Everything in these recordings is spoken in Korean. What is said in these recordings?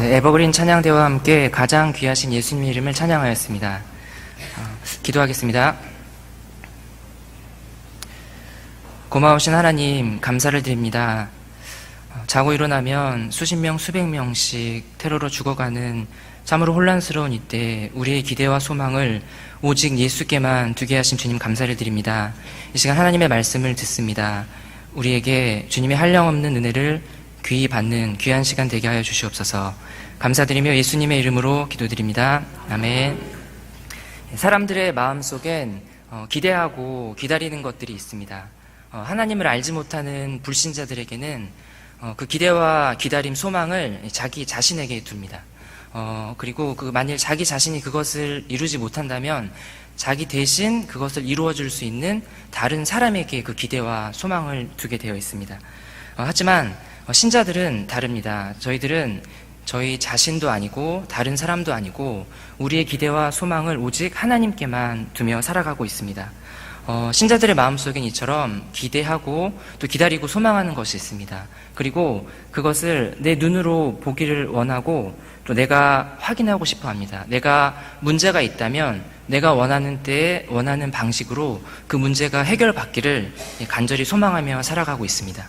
네, 에버그린 찬양대와 함께 가장 귀하신 예수님 이름을 찬양하였습니다. 어, 기도하겠습니다. 고마우신 하나님, 감사를 드립니다. 어, 자고 일어나면 수십 명, 수백 명씩 테러로 죽어가는 참으로 혼란스러운 이때 우리의 기대와 소망을 오직 예수께만 두게 하신 주님 감사를 드립니다. 이 시간 하나님의 말씀을 듣습니다. 우리에게 주님의 한량없는 은혜를 귀히 받는 귀한 시간 되게 하여 주시옵소서. 감사드리며 예수님의 이름으로 기도드립니다. 아멘. 사람들의 마음 속엔 어, 기대하고 기다리는 것들이 있습니다. 어, 하나님을 알지 못하는 불신자들에게는 어, 그 기대와 기다림, 소망을 자기 자신에게 둡니다. 어, 그리고 그 만일 자기 자신이 그것을 이루지 못한다면 자기 대신 그것을 이루어 줄 수 있는 다른 사람에게 그 기대와 소망을 두게 되어 있습니다. 어, 하지만 어, 신자들은 다릅니다. 저희들은 저희 자신도 아니고 다른 사람도 아니고 우리의 기대와 소망을 오직 하나님께만 두며 살아가고 있습니다. 어, 신자들의 마음속엔 이처럼 기대하고 또 기다리고 소망하는 것이 있습니다. 그리고 그것을 내 눈으로 보기를 원하고 또 내가 확인하고 싶어 합니다. 내가 문제가 있다면 내가 원하는 때에 원하는 방식으로 그 문제가 해결받기를 간절히 소망하며 살아가고 있습니다.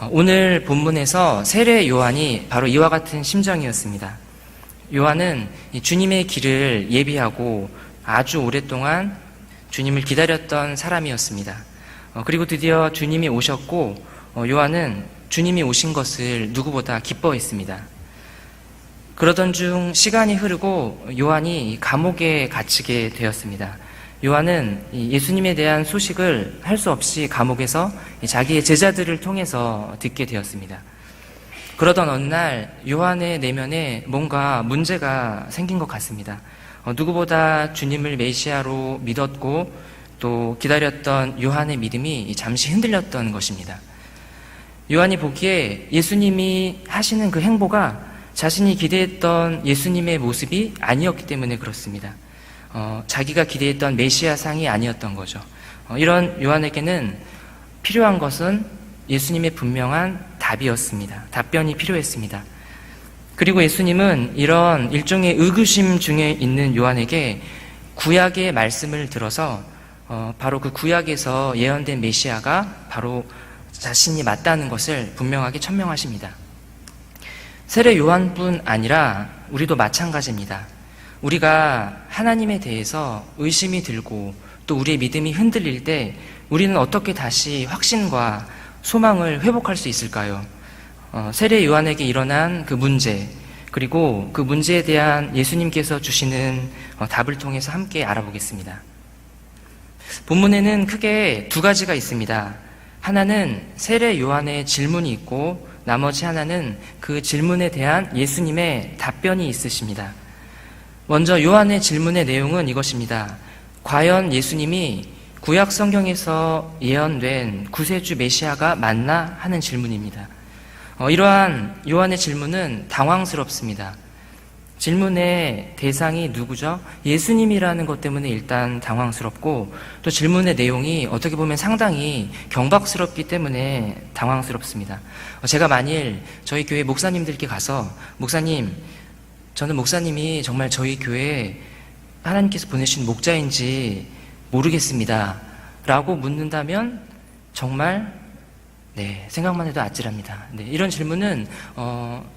어, 오늘 본문에서 세례 요한이 바로 이와 같은 심정이었습니다. 요한은 주님의 길을 예비하고 아주 오랫동안 주님을 기다렸던 사람이었습니다. 어, 그리고 드디어 주님이 오셨고 어, 요한은 주님이 오신 것을 누구보다 기뻐했습니다. 그러던 중 시간이 흐르고 요한이 감옥에 갇히게 되었습니다. 요한은 예수님에 대한 소식을 할 수 없이 감옥에서 자기의 제자들을 통해서 듣게 되었습니다. 그러던 어느 날 요한의 내면에 뭔가 문제가 생긴 것 같습니다. 어, 누구보다 주님을 메시아로 믿었고 또 기다렸던 요한의 믿음이 잠시 흔들렸던 것입니다. 요한이 보기에 예수님이 하시는 그 행보가 자신이 기대했던 예수님의 모습이 아니었기 때문에 그렇습니다. 어, 자기가 기대했던 메시아상이 아니었던 거죠. 어, 이런 요한에게는 필요한 것은 예수님의 분명한 답이었습니다. 답변이 필요했습니다. 그리고 예수님은 이런 일종의 의구심 중에 있는 요한에게 구약의 말씀을 들어서 어, 바로 그 구약에서 예언된 메시아가 바로 자신이 맞다는 것을 분명하게 천명하십니다. 세례 요한뿐 아니라 우리도 마찬가지입니다. 우리가 하나님에 대해서 의심이 들고 또 우리의 믿음이 흔들릴 때 우리는 어떻게 다시 확신과 소망을 회복할 수 있을까요? 어, 세례 요한에게 일어난 그 문제, 그리고 그 문제에 대한 예수님께서 주시는 어, 답을 통해서 함께 알아보겠습니다. 본문에는 크게 두 가지가 있습니다. 하나는 세례 요한의 질문이 있고 나머지 하나는 그 질문에 대한 예수님의 답변이 있으십니다. 먼저 요한의 질문의 내용은 이것입니다. 과연 예수님이 구약 성경에서 예언된 구세주 메시아가 맞나 하는 질문입니다. 어, 이러한 요한의 질문은 당황스럽습니다. 질문의 대상이 누구죠? 예수님이라는 것 때문에 일단 당황스럽고 또 질문의 내용이 어떻게 보면 상당히 경박스럽기 때문에 당황스럽습니다. 어, 제가 만일 저희 교회 목사님들께 가서 목사님, 저는 목사님이 정말 저희 교회에 하나님께서 보내신 목자인지 모르겠습니다. 라고 묻는다면 정말 네, 생각만 해도 아찔합니다. 네, 이런 질문은 어,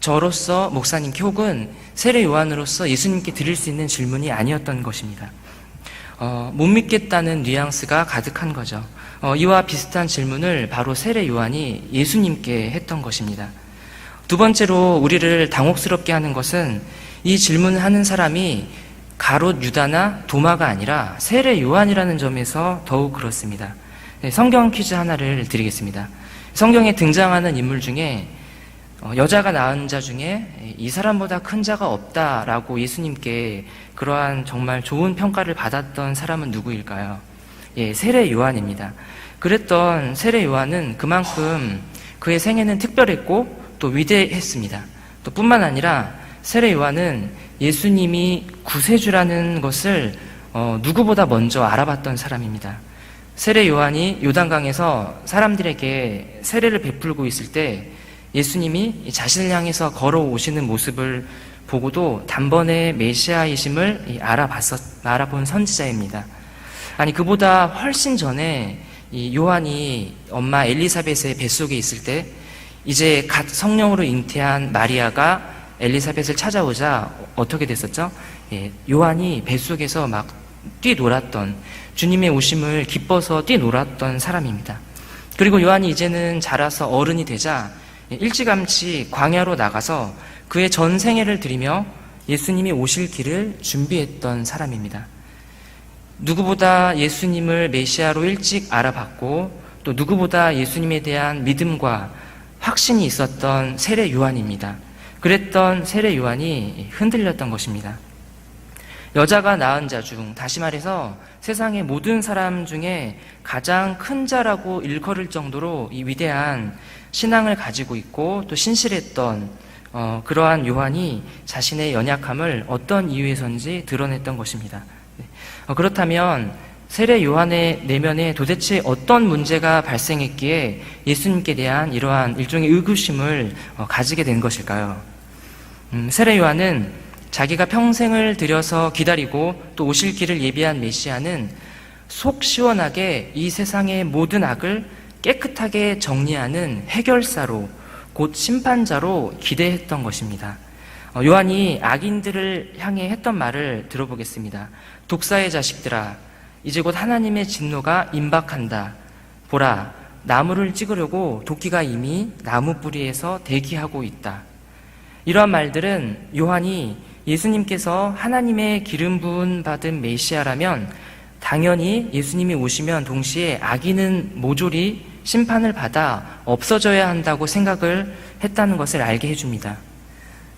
저로서 목사님께 혹은 세례 요한으로서 예수님께 드릴 수 있는 질문이 아니었던 것입니다. 어, 못 믿겠다는 뉘앙스가 가득한 거죠. 어, 이와 비슷한 질문을 바로 세례 요한이 예수님께 했던 것입니다. 두 번째로 우리를 당혹스럽게 하는 것은 이 질문을 하는 사람이 가롯 유다나 도마가 아니라 세례 요한이라는 점에서 더욱 그렇습니다. 네, 성경 퀴즈 하나를 드리겠습니다. 성경에 등장하는 인물 중에 어, 여자가 낳은 자 중에 이 사람보다 큰 자가 없다라고 예수님께 그러한 정말 좋은 평가를 받았던 사람은 누구일까요? 예, 세례 요한입니다. 그랬던 세례 요한은 그만큼 그의 생애는 특별했고 또 위대했습니다. 또 뿐만 아니라 세례 요한은 예수님이 구세주라는 것을 어, 누구보다 먼저 알아봤던 사람입니다. 세례 요한이 요단강에서 사람들에게 세례를 베풀고 있을 때 예수님이 자신을 향해서 걸어오시는 모습을 보고도 단번에 메시아이심을 알아봤었, 알아본 선지자입니다. 아니, 그보다 훨씬 전에 이 요한이 엄마 엘리사벳의 뱃속에 있을 때 이제 갓 성령으로 잉태한 마리아가 엘리사벳을 찾아오자 어떻게 됐었죠? 예, 요한이 뱃속에서 막 뛰놀았던 주님의 오심을 기뻐서 뛰놀았던 사람입니다. 그리고 요한이 이제는 자라서 어른이 되자 일찌감치 광야로 나가서 그의 전 생애를 드리며 예수님이 오실 길을 준비했던 사람입니다. 누구보다 예수님을 메시아로 일찍 알아봤고 또 누구보다 예수님에 대한 믿음과 확신이 있었던 세례 요한입니다. 그랬던 세례 요한이 흔들렸던 것입니다. 여자가 낳은 자 중, 다시 말해서 세상의 모든 사람 중에 가장 큰 자라고 일컬을 정도로 이 위대한 신앙을 가지고 있고 또 신실했던 어, 그러한 요한이 자신의 연약함을 어떤 이유에선지 드러냈던 것입니다. 어, 그렇다면 세례 요한의 내면에 도대체 어떤 문제가 발생했기에 예수님께 대한 이러한 일종의 의구심을 어, 가지게 된 것일까요? 음, 세례 요한은 자기가 평생을 들여서 기다리고 또 오실 길을 예비한 메시아는 속 시원하게 이 세상의 모든 악을 깨끗하게 정리하는 해결사로 곧 심판자로 기대했던 것입니다. 어, 요한이 악인들을 향해 했던 말을 들어보겠습니다. 독사의 자식들아, 이제 곧 하나님의 진노가 임박한다. 보라, 나무를 찍으려고 도끼가 이미 나무 뿌리에서 대기하고 있다. 이러한 말들은 요한이 예수님께서 하나님의 기름 부은 받은 메시아라면 당연히 예수님이 오시면 동시에 악인은 모조리 심판을 받아 없어져야 한다고 생각을 했다는 것을 알게 해줍니다.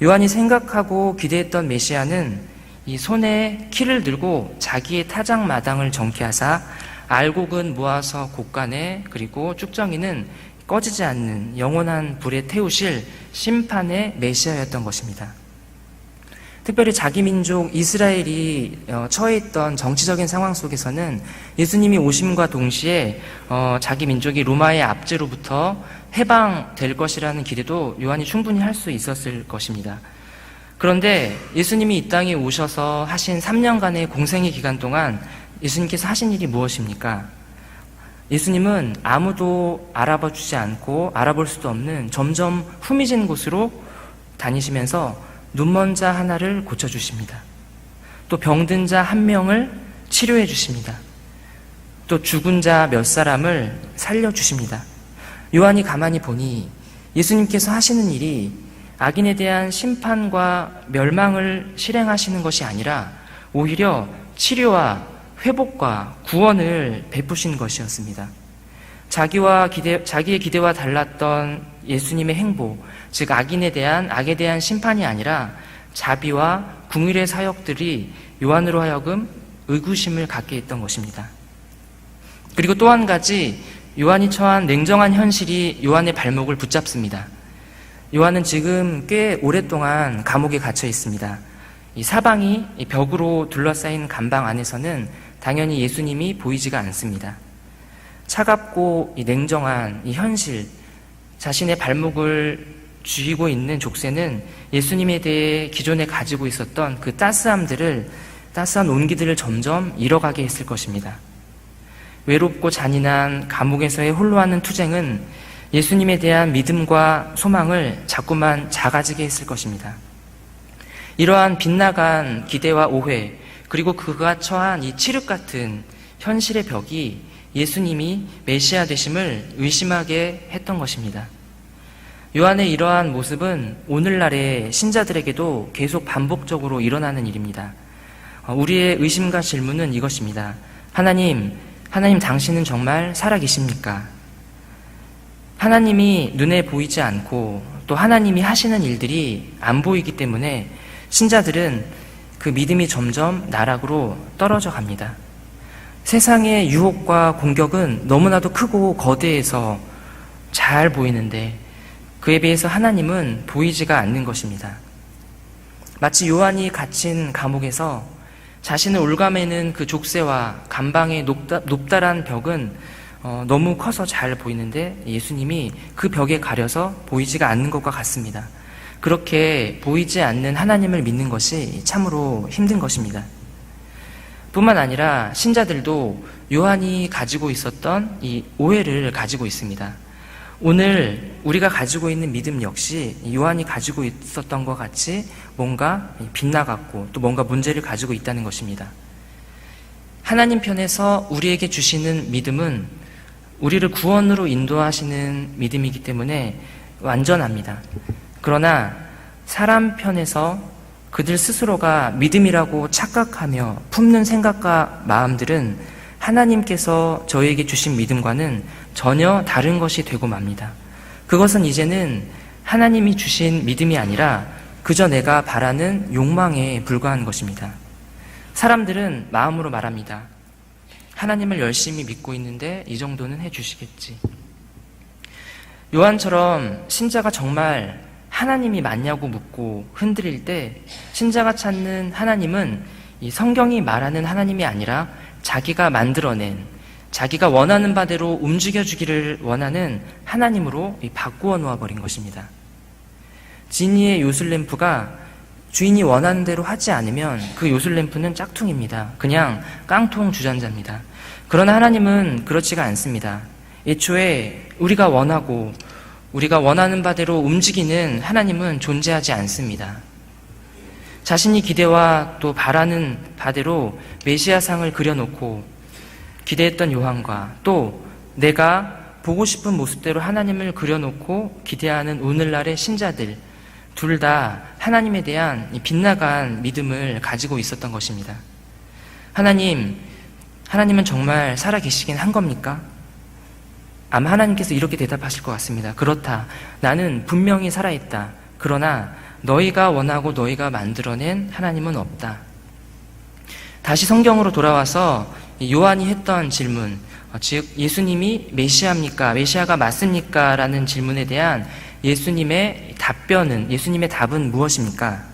요한이 생각하고 기대했던 메시아는 이 손에 키를 들고 자기의 타작 마당을 정케하사 알곡은 모아서 곳간에 그리고 쭉정이는 꺼지지 않는 영원한 불에 태우실 심판의 메시아였던 것입니다. 특별히 자기 민족 이스라엘이 어, 처해 있던 정치적인 상황 속에서는 예수님이 오심과 동시에 어, 자기 민족이 로마의 압제로부터 해방될 것이라는 기대도 요한이 충분히 할 수 있었을 것입니다. 그런데 예수님이 이 땅에 오셔서 하신 3년간의 공생의 기간 동안 예수님께서 하신 일이 무엇입니까? 예수님은 아무도 알아봐 주지 않고 알아볼 수도 없는 점점 후미진 곳으로 다니시면서 눈먼 자 하나를 고쳐주십니다. 또 병든 자 한 명을 치료해 주십니다. 또 죽은 자 몇 사람을 살려주십니다. 요한이 가만히 보니 예수님께서 하시는 일이 악인에 대한 심판과 멸망을 실행하시는 것이 아니라 오히려 치료와 회복과 구원을 베푸신 것이었습니다. 자기와 기대, 자기의 기대와 달랐던 예수님의 행보, 즉 악인에 대한 악에 대한 심판이 아니라 자비와 궁일의 사역들이 요한으로 하여금 의구심을 갖게 했던 것입니다. 그리고 또 한 가지 요한이 처한 냉정한 현실이 요한의 발목을 붙잡습니다. 요한은 지금 꽤 오랫동안 감옥에 갇혀 있습니다. 이 사방이 벽으로 둘러싸인 감방 안에서는 당연히 예수님이 보이지가 않습니다. 차갑고 냉정한 이 현실, 자신의 발목을 쥐고 있는 족쇄는 예수님에 대해 기존에 가지고 있었던 그 따스함들을 따스한 온기들을 점점 잃어가게 했을 것입니다. 외롭고 잔인한 감옥에서의 홀로 하는 투쟁은 예수님에 대한 믿음과 소망을 자꾸만 작아지게 했을 것입니다. 이러한 빗나간 기대와 오해, 그리고 그가 처한 이 칠흑 같은 현실의 벽이 예수님이 메시아 되심을 의심하게 했던 것입니다. 요한의 이러한 모습은 오늘날의 신자들에게도 계속 반복적으로 일어나는 일입니다. 어, 우리의 의심과 질문은 이것입니다. 하나님, 하나님 당신은 정말 살아계십니까? 하나님이 눈에 보이지 않고 또 하나님이 하시는 일들이 안 보이기 때문에 신자들은 그 믿음이 점점 나락으로 떨어져 갑니다. 세상의 유혹과 공격은 너무나도 크고 거대해서 잘 보이는데 그에 비해서 하나님은 보이지가 않는 것입니다. 마치 요한이 갇힌 감옥에서 자신을 올가매는 그 족쇄와 감방의 높다, 높다란 벽은 어, 너무 커서 잘 보이는데 예수님이 그 벽에 가려서 보이지가 않는 것과 같습니다. 그렇게 보이지 않는 하나님을 믿는 것이 참으로 힘든 것입니다. 뿐만 아니라 신자들도 요한이 가지고 있었던 이 오해를 가지고 있습니다. 오늘 우리가 가지고 있는 믿음 역시 요한이 가지고 있었던 것 같이 뭔가 빗나갔고 또 뭔가 문제를 가지고 있다는 것입니다. 하나님 편에서 우리에게 주시는 믿음은 우리를 구원으로 인도하시는 믿음이기 때문에 완전합니다. 그러나 사람 편에서 그들 스스로가 믿음이라고 착각하며 품는 생각과 마음들은 하나님께서 저에게 주신 믿음과는 전혀 다른 것이 되고 맙니다. 그것은 이제는 하나님이 주신 믿음이 아니라 그저 내가 바라는 욕망에 불과한 것입니다. 사람들은 마음으로 말합니다. 하나님을 열심히 믿고 있는데 이 정도는 해주시겠지. 요한처럼 신자가 정말 하나님이 맞냐고 묻고 흔들릴 때 신자가 찾는 하나님은 이 성경이 말하는 하나님이 아니라 자기가 만들어낸 자기가 원하는 바대로 움직여주기를 원하는 하나님으로 바꾸어 놓아버린 것입니다. 지니의 요술램프가 주인이 원하는 대로 하지 않으면 그 요술램프는 짝퉁입니다. 그냥 깡통 주전자입니다. 그러나 하나님은 그렇지가 않습니다. 애초에 우리가 원하고 우리가 원하는 바대로 움직이는 하나님은 존재하지 않습니다. 자신이 기대와 또 바라는 바대로 메시아상을 그려놓고 기대했던 요한과 또 내가 보고 싶은 모습대로 하나님을 그려놓고 기대하는 오늘날의 신자들 둘 다 하나님에 대한 빗나간 믿음을 가지고 있었던 것입니다. 하나님, 하나님은 정말 살아 계시긴 한 겁니까? 아마 하나님께서 이렇게 대답하실 것 같습니다. 그렇다. 나는 분명히 살아있다. 그러나 너희가 원하고 너희가 만들어낸 하나님은 없다. 다시 성경으로 돌아와서 요한이 했던 질문, 어, 즉 예수님이 메시아입니까? 메시아가 맞습니까? 라는 질문에 대한 예수님의 답변은 예수님의 답은 무엇입니까?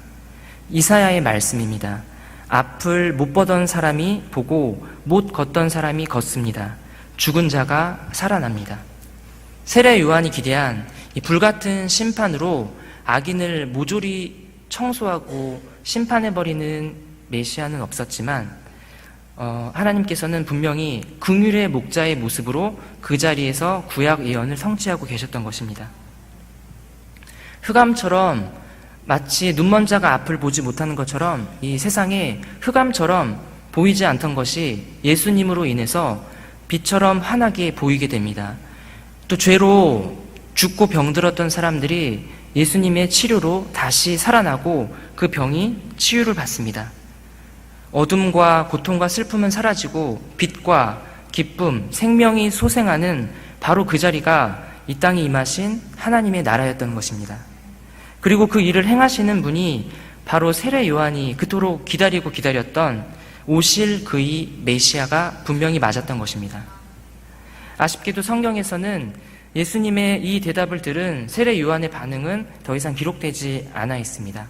이사야의 말씀입니다. 앞을 못 보던 사람이 보고 못 걷던 사람이 걷습니다. 죽은 자가 살아납니다. 세례 요한이 기대한 이 불같은 심판으로 악인을 모조리 청소하고 심판해버리는 메시아는 없었지만 어, 하나님께서는 분명히 긍휼의 목자의 모습으로 그 자리에서 구약 예언을 성취하고 계셨던 것입니다. 흑암처럼 마치 눈먼 자가 앞을 보지 못하는 것처럼 이 세상에 흑암처럼 보이지 않던 것이 예수님으로 인해서 빛처럼 환하게 보이게 됩니다. 또 죄로 죽고 병들었던 사람들이 예수님의 치료로 다시 살아나고 그 병이 치유를 받습니다. 어둠과 고통과 슬픔은 사라지고 빛과 기쁨, 생명이 소생하는 바로 그 자리가 이 땅에 임하신 하나님의 나라였던 것입니다. 그리고 그 일을 행하시는 분이 바로 세례 요한이 그토록 기다리고 기다렸던 오실 그의 메시아가 분명히 맞았던 것입니다. 아쉽게도 성경에서는 예수님의 이 대답을 들은 세례 요한의 반응은 더 이상 기록되지 않아 있습니다.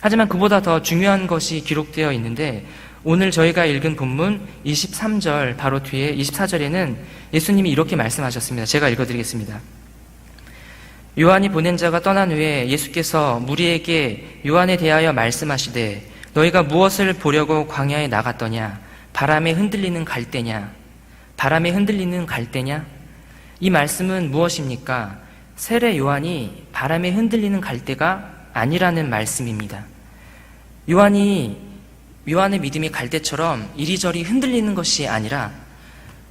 하지만 그보다 더 중요한 것이 기록되어 있는데 오늘 저희가 읽은 본문 23절 바로 뒤에 24절에는 예수님이 이렇게 말씀하셨습니다. 제가 읽어드리겠습니다. 요한이 보낸 자가 떠난 후에 예수께서 무리에게 요한에 대하여 말씀하시되 너희가 무엇을 보려고 광야에 나갔더냐? 바람에 흔들리는 갈대냐? 바람에 흔들리는 갈대냐? 이 말씀은 무엇입니까? 세례 요한이 바람에 흔들리는 갈대가 아니라는 말씀입니다. 요한이 요한의 믿음이 갈대처럼 이리저리 흔들리는 것이 아니라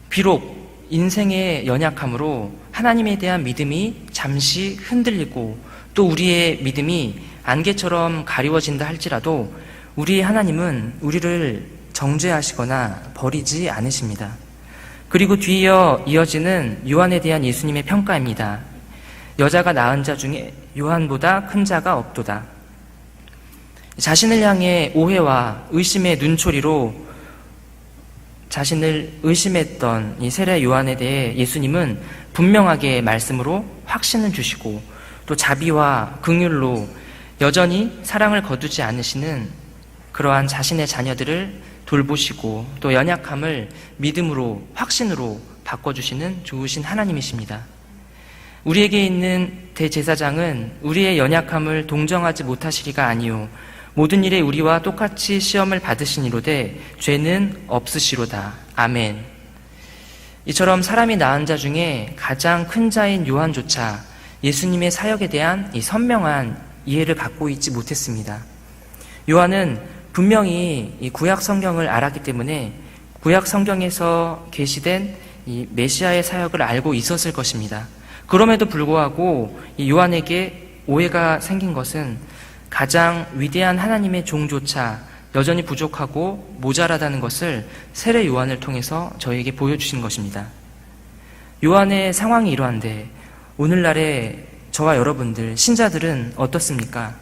비록 인생의 연약함으로 하나님에 대한 믿음이 잠시 흔들리고 또 우리의 믿음이 안개처럼 가리워진다 할지라도 우리의 하나님은 우리를 정죄하시거나 버리지 않으십니다. 그리고 뒤이어 이어지는 요한에 대한 예수님의 평가입니다. 여자가 낳은 자 중에 요한보다 큰 자가 없도다. 자신을 향해 오해와 의심의 눈초리로 자신을 의심했던 이 세례 요한에 대해 예수님은 분명하게 말씀으로 확신을 주시고 또 자비와 긍휼로 여전히 사랑을 거두지 않으시는 그러한 자신의 자녀들을 돌보시고 또 연약함을 믿음으로 확신으로 바꿔주시는 좋으신 하나님이십니다. 우리에게 있는 대제사장은 우리의 연약함을 동정하지 못하시리가 아니요 모든 일에 우리와 똑같이 시험을 받으시니로되 죄는 없으시로다. 아멘. 이처럼 사람이 낳은 자 중에 가장 큰 자인 요한조차 예수님의 사역에 대한 이 선명한 이해를 갖고 있지 못했습니다. 요한은 분명히 이 구약 성경을 알았기 때문에 구약 성경에서 계시된 이 메시아의 사역을 알고 있었을 것입니다. 그럼에도 불구하고 이 요한에게 오해가 생긴 것은 가장 위대한 하나님의 종조차 여전히 부족하고 모자라다는 것을 세례 요한을 통해서 저에게 보여주신 것입니다. 요한의 상황이 이러한데 오늘날의 저와 여러분들 신자들은 어떻습니까?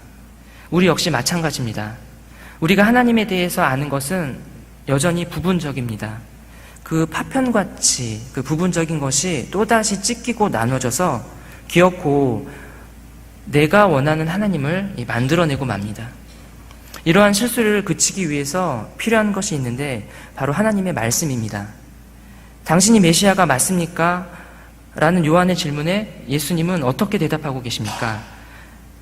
우리 역시 마찬가지입니다. 우리가 하나님에 대해서 아는 것은 여전히 부분적입니다. 그 파편같이 그 부분적인 것이 또다시 찢기고 나눠져서 기어코 내가 원하는 하나님을 만들어내고 맙니다. 이러한 실수를 그치기 위해서 필요한 것이 있는데 바로 하나님의 말씀입니다. 당신이 메시아가 맞습니까? 라는 요한의 질문에 예수님은 어떻게 대답하고 계십니까?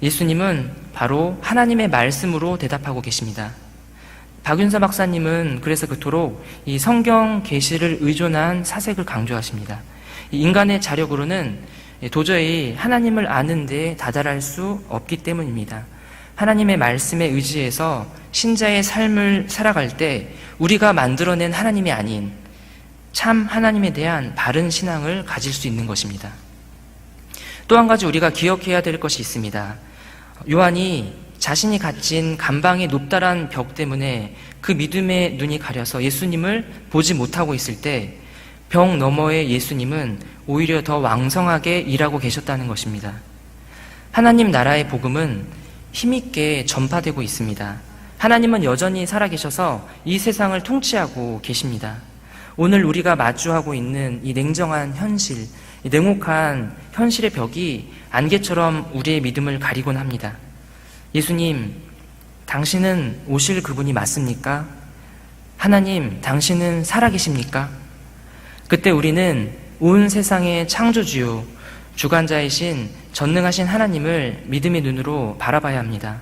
예수님은 바로 하나님의 말씀으로 대답하고 계십니다. 박윤서 박사님은 그래서 그토록 이 성경 계시를 의존한 사색을 강조하십니다. 인간의 자력으로는 도저히 하나님을 아는 데 다다를 수 없기 때문입니다. 하나님의 말씀에 의지해서 신자의 삶을 살아갈 때 우리가 만들어낸 하나님이 아닌 참 하나님에 대한 바른 신앙을 가질 수 있는 것입니다. 또 한 가지 우리가 기억해야 될 것이 있습니다. 요한이 자신이 갇힌 감방의 높다란 벽 때문에 그 믿음의 눈이 가려서 예수님을 보지 못하고 있을 때 벽 너머의 예수님은 오히려 더 왕성하게 일하고 계셨다는 것입니다. 하나님 나라의 복음은 힘있게 전파되고 있습니다. 하나님은 여전히 살아계셔서 이 세상을 통치하고 계십니다. 오늘 우리가 마주하고 있는 이 냉정한 현실, 이 냉혹한 현실의 벽이 안개처럼 우리의 믿음을 가리곤 합니다. 예수님, 당신은 오실 그분이 맞습니까? 하나님, 당신은 살아계십니까? 그때 우리는 온 세상의 창조주요, 주관자이신 전능하신 하나님을 믿음의 눈으로 바라봐야 합니다.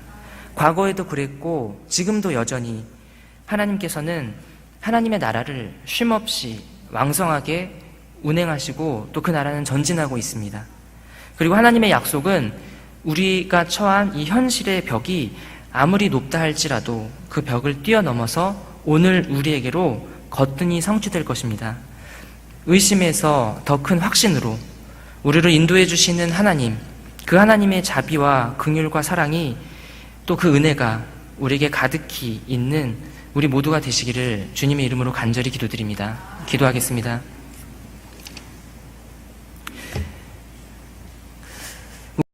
과거에도 그랬고, 지금도 여전히 하나님께서는 하나님의 나라를 쉼없이 왕성하게 운행하시고 또 그 나라는 전진하고 있습니다. 그리고 하나님의 약속은 우리가 처한 이 현실의 벽이 아무리 높다 할지라도 그 벽을 뛰어넘어서 오늘 우리에게로 거뜬히 성취될 것입니다. 의심에서 더 큰 확신으로 우리를 인도해 주시는 하나님, 그 하나님의 자비와 긍휼과 사랑이 또 그 은혜가 우리에게 가득히 있는 우리 모두가 되시기를 주님의 이름으로 간절히 기도드립니다. 기도하겠습니다.